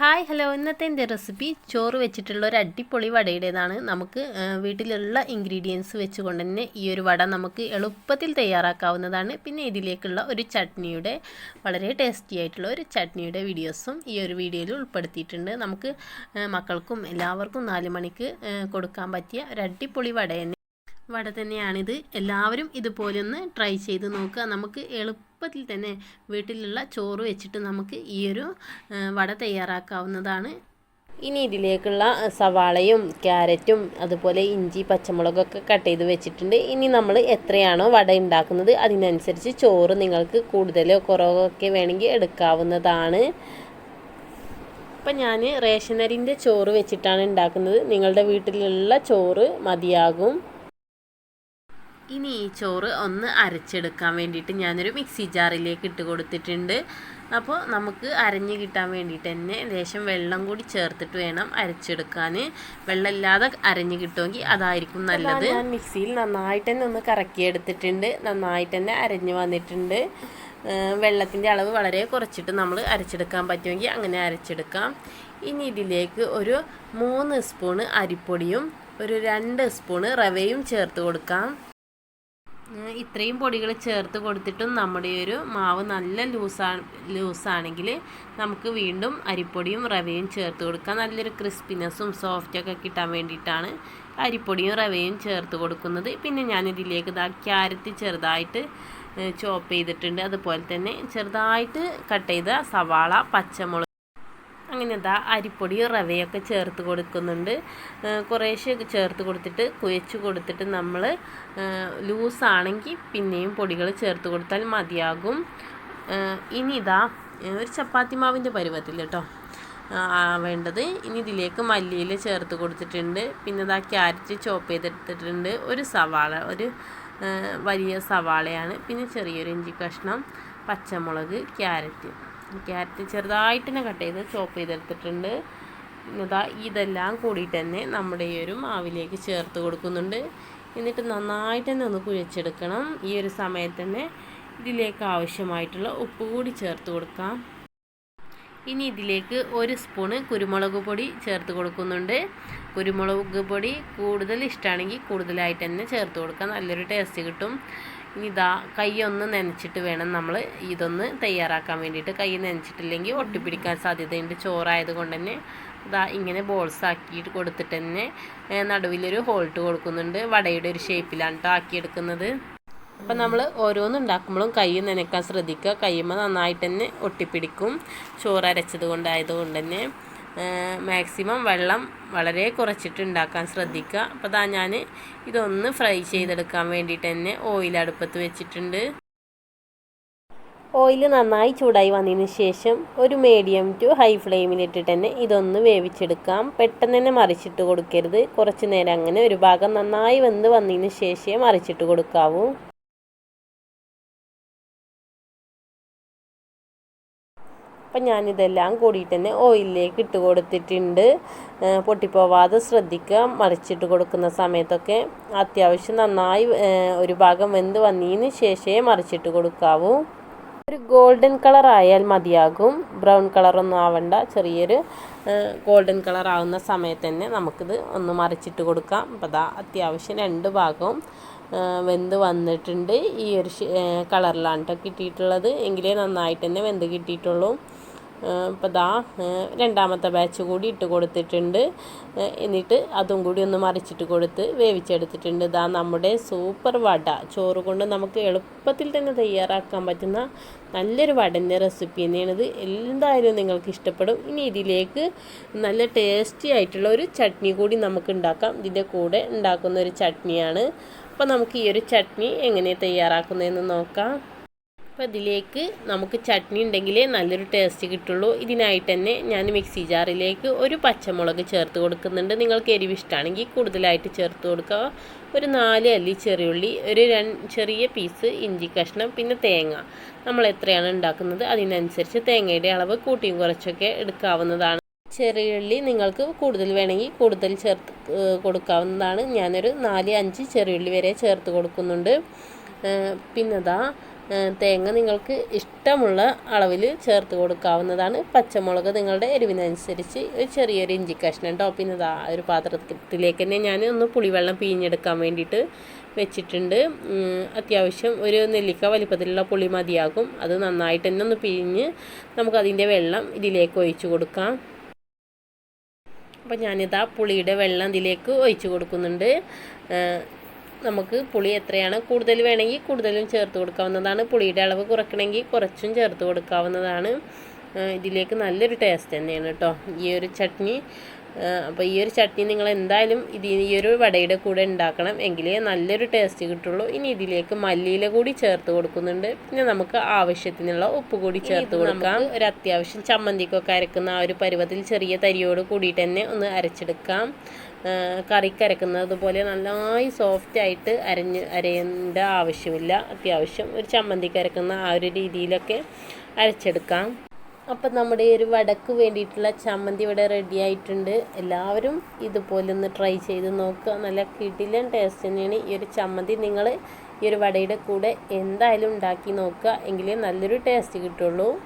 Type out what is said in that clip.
Hi hello. ഇന്നത്തെ എന്റെ recipe ചോറ് വെച്ചിട്ടുള്ള ഒരു അടിപൊളി വടയുടേതാണ്. നമുക്ക് വീട്ടിലുള്ള ഇൻഗ്രീഡിയൻസ് വെച്ചുകൊണ്ട് തന്നെ ഈ ഒരു വട നമുക്ക് എളുപ്പത്തിൽ തയ്യാറാക്കാവുന്നതാണ്. പിന്നെ ഇതിലേക്കുള്ള ഒരു ചട്നിയുടെ വളരെ ടേസ്റ്റി ആയിട്ടുള്ള ഒരു ചട്നിയുടെ വീഡിയോസും ഈ ഒരു വീഡിയോയിൽ ഉൾപ്പെടുത്തിയിട്ടുണ്ട്. നമുക്ക് മക്കൾക്കും എല്ലാവർക്കും നാല് മണിക്ക് കൊടുക്കാൻ പറ്റിയ ഒരു അടിപൊളി വട വട തന്നെയാണിത്. എല്ലാവരും ഇതുപോലെ ഒന്ന് ട്രൈ ചെയ്ത് നോക്കുക. നമുക്ക് എളുപ്പത്തിൽ തന്നെ വീട്ടിലുള്ള ചോറ് വെച്ചിട്ട് നമുക്ക് ഈ ഒരു വട തയ്യാറാക്കാവുന്നതാണ്. ഇനി ഇതിലേക്കുള്ള സവാളയും ക്യാരറ്റും അതുപോലെ ഇഞ്ചി പച്ചമുളകൊക്കെ കട്ട് ചെയ്ത് വെച്ചിട്ടുണ്ട്. ഇനി നമ്മൾ എത്രയാണോ വട ഉണ്ടാക്കുന്നത് അതിനനുസരിച്ച് ചോറ് നിങ്ങൾക്ക് കൂടുതലോ കുറവോ ഒക്കെ വേണമെങ്കിൽ എടുക്കാവുന്നതാണ്. ഇപ്പം ഞാൻ റേഷനരിന്റെ ചോറ് വെച്ചിട്ടാണ് ഉണ്ടാക്കുന്നത്. നിങ്ങളുടെ വീട്ടിലുള്ള ചോറ് മതിയാകും. ഇനി ഈ ചോറ് ഒന്ന് അരച്ചെടുക്കാൻ വേണ്ടിയിട്ട് ഞാനൊരു മിക്സി ജാറിലേക്ക് ഇട്ട് കൊടുത്തിട്ടുണ്ട്. അപ്പോൾ നമുക്ക് അരഞ്ഞ് കിട്ടാൻ വേണ്ടിയിട്ട് തന്നെ ലേശം വെള്ളം കൂടി ചേർത്തിട്ട് വേണം അരച്ചെടുക്കാൻ. വെള്ളമില്ലാതെ അരഞ്ഞ് കിട്ടുമെങ്കിൽ അതായിരിക്കും നല്ലത്. ഞാൻ മിക്സിയിൽ നന്നായിട്ട് തന്നെ ഒന്ന് കറക്കി എടുത്തിട്ടുണ്ട് നന്നായിട്ട് തന്നെ അരഞ്ഞ് വന്നിട്ടുണ്ട്. വെള്ളത്തിന്റെ അളവ് വളരെ കുറച്ചിട്ട് നമ്മൾ അരച്ചെടുക്കാൻ പറ്റുമെങ്കിൽ അങ്ങനെ അരച്ചെടുക്കാം. ഇനി ഇതിലേക്ക് ഒരു മൂന്ന് സ്പൂണ് അരിപ്പൊടിയും ഒരു രണ്ട് സ്പൂണ് റവയും ചേർത്ത് കൊടുക്കാം. ഇത്രയും പൊടികൾ ചേർത്ത് കൊടുത്തിട്ടും നമ്മുടെ ഒരു മാവ് നല്ല ലൂസാ ലൂസാണെങ്കിൽ നമുക്ക് വീണ്ടും അരിപ്പൊടിയും റവയും ചേർത്ത് കൊടുക്കാം. നല്ലൊരു ക്രിസ്പിനെസ്സും സോഫ്റ്റൊക്കെ കിട്ടാൻ വേണ്ടിയിട്ടാണ് അരിപ്പൊടിയും റവയും ചേർത്ത് കൊടുക്കുന്നത്. പിന്നെ ഞാനിതിലേക്ക് ഇതാ ക്യാരറ്റ് ചെറുതായിട്ട് ചോപ്പ് ചെയ്തിട്ടുണ്ട്. അതുപോലെ തന്നെ ചെറുതായിട്ട് കട്ട് ചെയ്ത സവാള പച്ചമുളക് അങ്ങനെ ഇതാ അരിപ്പൊടി റവയൊക്കെ ചേർത്ത് കൊടുക്കുന്നുണ്ട്. കുറേശ്ശെ ചേർത്ത് കൊടുത്തിട്ട് കുഴച്ച് കൊടുത്തിട്ട് നമ്മൾ ലൂസാണെങ്കിൽ പിന്നെയും പൊടികൾ ചേർത്ത് കൊടുത്താൽ മതിയാകും. ഇനി ഇതാ ഒരു ചപ്പാത്തി മാവിന്റെ പരുവത്തിൽ കേട്ടോ. വേണ്ടത്. ഇനി ഇതിലേക്ക് മല്ലിയില ചേർത്ത് കൊടുത്തിട്ടുണ്ട്. പിന്നെ ഇതാ ക്യാരറ്റ് ചോപ്പ് ചെയ്തെടുത്തിട്ടുണ്ട് ഒരു സവാള ഒരു വലിയ സവാളയാണ്. പിന്നെ ചെറിയൊരു ഇഞ്ചി കഷ്ണം പച്ചമുളക് ക്യാരറ്റ്. ക്യാരറ്റ് ചെറുതായിട്ട് തന്നെ കട്ട് ചെയ്ത് ചോപ്പ് ചെയ്തെടുത്തിട്ടുണ്ട്. ഇതാ ഇതെല്ലാം കൂടിയിട്ട് തന്നെ നമ്മുടെ ഈ ഒരു മാവിലേക്ക് ചേർത്ത് കൊടുക്കുന്നുണ്ട്. എന്നിട്ട് നന്നായിട്ട് തന്നെ ഒന്ന് കുഴച്ചെടുക്കണം. ഈ ഒരു സമയത്ത് തന്നെ ഇതിലേക്ക് ആവശ്യമായിട്ടുള്ള ഉപ്പ് കൂടി ചേർത്ത് കൊടുക്കാം. ഇനി ഇതിലേക്ക് ഒരു സ്പൂണ് കുരുമുളക് പൊടി ചേർത്ത് കൊടുക്കുന്നുണ്ട്. കുരുമുളക് പൊടി കൂടുതൽ ഇഷ്ടമാണെങ്കിൽ കൂടുതലായിട്ട് തന്നെ ചേർത്ത് കൊടുക്കാം. നല്ലൊരു ടേസ്റ്റ് കിട്ടും. ഇനി ഇതാ കൈ ഒന്ന് നനച്ചിട്ട് വേണം നമ്മൾ ഇതൊന്ന് തയ്യാറാക്കാൻ വേണ്ടിയിട്ട്. കൈ നനച്ചിട്ടില്ലെങ്കിൽ ഒട്ടിപ്പിടിക്കാൻ സാധ്യതയുണ്ട് ചോറായത് കൊണ്ട് തന്നെ ഇതാ ഇങ്ങനെ ബോൾസ് ആക്കിയിട്ട് കൊടുത്തിട്ട് തന്നെ നടുവിലൊരു ഹോൾട്ട് കൊടുക്കുന്നുണ്ട്. വടയുടെ ഒരു ഷേപ്പിലാണ് കേട്ടോ ആക്കിയെടുക്കുന്നത്. അപ്പം നമ്മൾ ഓരോന്ന് ഉണ്ടാക്കുമ്പോഴും കൈ നനയ്ക്കാൻ ശ്രദ്ധിക്കുക. കൈമ നന്നായിട്ട് തന്നെ ഒട്ടിപ്പിടിക്കും. ചോറ് അരച്ചത് കൊണ്ടായതുകൊണ്ട് തന്നെ. മാക്സിമം വെള്ളം വളരെ കുറച്ചിട്ടുണ്ടാക്കാൻ ശ്രദ്ധിക്കുക. അപ്പോൾ അതാ ഞാൻ ഇതൊന്ന് ഫ്രൈ ചെയ്തെടുക്കാൻ വേണ്ടിയിട്ട് തന്നെ ഓയിൽ അടുപ്പത്ത് വെച്ചിട്ടുണ്ട്. ഓയിൽ നന്നായി ചൂടായി വന്നതിന് ശേഷം ഒരു മീഡിയം ടു ഹൈ ഫ്ലെയിമിലിട്ടിട്ട് തന്നെ ഇതൊന്ന് വേവിച്ചെടുക്കാം. പെട്ടെന്ന് തന്നെ മറിച്ചിട്ട് കൊടുക്കരുത്. കുറച്ച് നേരം അങ്ങനെ ഒരു ഭാഗം നന്നായി വെന്ത് വന്നതിന് ശേഷമേ മറിച്ചിട്ട് കൊടുക്കാവൂ. അപ്പം ഞാനിതെല്ലാം കൂടിയിട്ട് തന്നെ ഓയിലിലേക്ക് ഇട്ട് കൊടുത്തിട്ടുണ്ട്. പൊട്ടിപ്പോവാതെ ശ്രദ്ധിക്കുക. മറിച്ചിട്ട് കൊടുക്കുന്ന സമയത്തൊക്കെ അത്യാവശ്യം നന്നായി ഒരു ഭാഗം വെന്ത് വന്നതിന് ശേഷമേ മറിച്ചിട്ട് കൊടുക്കാവൂ. ഒരു ഗോൾഡൻ കളർ ആയാൽ മതിയാകും. ബ്രൗൺ കളറൊന്നും ആവണ്ട. ചെറിയൊരു ഗോൾഡൻ കളർ ആവുന്ന സമയത്ത് തന്നെ നമുക്കിത് ഒന്ന് മറിച്ചിട്ട് കൊടുക്കാം. അപ്പോൾ അതാ അത്യാവശ്യം രണ്ട് ഭാഗവും വെന്ത് വന്നിട്ടുണ്ട്. ഈ ഒരു കളറിലാണ് കേട്ടോ കിട്ടിയിട്ടുള്ളത്. എങ്കിലേ നന്നായിട്ട് തന്നെ വെന്ത് കിട്ടിയിട്ടുള്ളൂ. ഇപ്പോൾ ദാ രണ്ടാമത്തെ ബാച്ച് കൂടി ഇട്ട് കൊടുത്തിട്ടുണ്ട്. എന്നിട്ട് അതും കൂടി ഒന്ന് മറിച്ചിട്ട് കൊടുത്ത് വേവിച്ചെടുത്തിട്ടുണ്ട്. ദാ നമ്മുടെ സൂപ്പർ വട. ചോറ് കൊണ്ട് നമുക്ക് എളുപ്പത്തിൽ തന്നെ തയ്യാറാക്കാൻ പറ്റുന്ന നല്ലൊരു വടന്റെ റെസിപ്പി തന്നെയാണിത്. എന്തായാലും നിങ്ങൾക്ക് ഇഷ്ടപ്പെടും. ഇനി ഇതിലേക്ക് നല്ല ടേസ്റ്റി ആയിട്ടുള്ള ഒരു ചട്നി കൂടി നമുക്ക് ഉണ്ടാക്കാം. ഇതിന്റെ കൂടെ ഉണ്ടാക്കുന്ന ഒരു ചട്നിയാണ്. അപ്പോൾ നമുക്ക് ഈ ഒരു ചട്നി എങ്ങനെ തയ്യാറാക്കുന്നതെന്ന് നോക്കാം. അപ്പോൾ ഇതിലേക്ക് നമുക്ക് ചട്നി ഉണ്ടെങ്കിലേ നല്ലൊരു ടേസ്റ്റ് കിട്ടുള്ളൂ. ഇതിനായിട്ട് തന്നെ ഞാൻ മിക്സി ജാറിലേക്ക് ഒരു പച്ചമുളക് ചേർത്ത് കൊടുക്കുന്നുണ്ട്. നിങ്ങൾക്ക് എരിവ് ഇഷ്ടമാണെങ്കിൽ കൂടുതലായിട്ട് ചേർത്ത് കൊടുക്കുക. ഒരു നാല് അല്ലി ചെറിയുള്ളി ഒരു ചെറിയ പീസ് ഇഞ്ചി കഷ്ണം പിന്നെ തേങ്ങ. നമ്മൾ എത്രയാണ് ഉണ്ടാക്കുന്നത്? അതിനനുസരിച്ച് തേങ്ങയുടെ അളവ് കൂട്ടിയും കുറച്ചൊക്കെ എടുക്കാവുന്നതാണ്. ചെറിയുള്ളി നിങ്ങൾക്ക് കൂടുതൽ വേണമെങ്കിൽ കൂടുതൽ ചേർത്ത് കൊടുക്കാവുന്നതാണ്. ഞാനൊരു നാല് അഞ്ച് ചെറിയുള്ളി വരെ ചേർത്ത് കൊടുക്കുന്നുണ്ട്. പിന്നെതാ തേങ്ങ നിങ്ങൾക്ക് ഇഷ്ടമുള്ള അളവിൽ ചേർത്ത് കൊടുക്കാവുന്നതാണ്. പച്ചമുളക് നിങ്ങളുടെ എരിവിനനുസരിച്ച് ഒരു ചെറിയൊരു ഇഞ്ചി കഷ്ണം കേട്ടോ പിന്നെ ഇതാ ഒരു പാത്രത്തിലേക്ക് തന്നെ ഞാൻ ഒന്ന് പുളിവെള്ളം പിഴിഞ്ഞെടുക്കാൻ വേണ്ടിയിട്ട് വെച്ചിട്ടുണ്ട്. അത്യാവശ്യം ഒരു നെല്ലിക്ക വലിപ്പത്തിലുള്ള പുളി മതിയാകും. അത് നന്നായിട്ട് തന്നെ ഒന്ന് പിഴിഞ്ഞ് നമുക്കതിന്റെ വെള്ളം ഇതിലേക്ക് ഒഴിച്ചു കൊടുക്കാം. അപ്പോൾ ഞാനിതാ പുളിയുടെ വെള്ളം ഇതിലേക്ക് ഒഴിച്ചു കൊടുക്കുന്നുണ്ട്. നമുക്ക് പുളി എത്രയാണ്? കൂടുതൽ വേണമെങ്കിൽ കൂടുതലും ചേർത്ത് കൊടുക്കാവുന്നതാണ്. പുളിയുടെ അളവ് കുറയ്ക്കണമെങ്കിൽ കുറച്ചും ചേർത്ത് കൊടുക്കാവുന്നതാണ്. ഇതിലേക്ക് നല്ലൊരു ടേസ്റ്റ് തന്നെയാണ് കേട്ടോ. ഈ ഒരു ചട്നി അപ്പോൾ ഈ ഒരു ചട്നി നിങ്ങൾ എന്തായാലും ഇത് ഈ ഒരു വടയുടെ കൂടെ ഉണ്ടാക്കണം എങ്കിലേ നല്ലൊരു ടേസ്റ്റ് കിട്ടുള്ളൂ. ഇനി ഇതിലേക്ക് മല്ലിയില കൂടി ചേർത്ത് കൊടുക്കുന്നുണ്ട്. പിന്നെ നമുക്ക് ആവശ്യത്തിനുള്ള ഉപ്പ് കൂടി ചേർത്ത് കൊടുക്കാം. ഒരു അത്യാവശ്യം ചമ്മന്തിക്കൊക്കെ അരക്കുന്ന ആ ഒരു പരുവത്തിൽ ചെറിയ തരിയോട് കൂടിയിട്ട് തന്നെ ഒന്ന് അരച്ചെടുക്കാം. ആ, കറിക്ക് അരക്കുന്നത് പോലെ നന്നായി സോഫ്റ്റ് ആയിട്ട് അരഞ്ഞ് അരയേണ്ട ആവശ്യമില്ല. അത്യാവശ്യം ഒരു ചമ്മന്തിക്ക് അരക്കുന്ന ആ ഒരു രീതിയിലൊക്കെ അരച്ചെടുക്കാം. അപ്പം നമ്മുടെ ഒരു വടക്ക് വേണ്ടിയിട്ടുള്ള ചമ്മന്തി ഇവിടെ റെഡി ആയിട്ടുണ്ട്. എല്ലാവരും ഇതുപോലെ ഒന്ന് ട്രൈ ചെയ്ത് നോക്കുക. നല്ല കിടിലൻ ടേസ്റ്റ് തന്നെയാണ് ഈ ഒരു ചമ്മന്തി. നിങ്ങൾ ഈ ഒരു വടയുടെ കൂടെ എന്തായാലും ഉണ്ടാക്കി നോക്കുക. എങ്കിലേ നല്ലൊരു ടേസ്റ്റ് കിട്ടുള്ളൂ.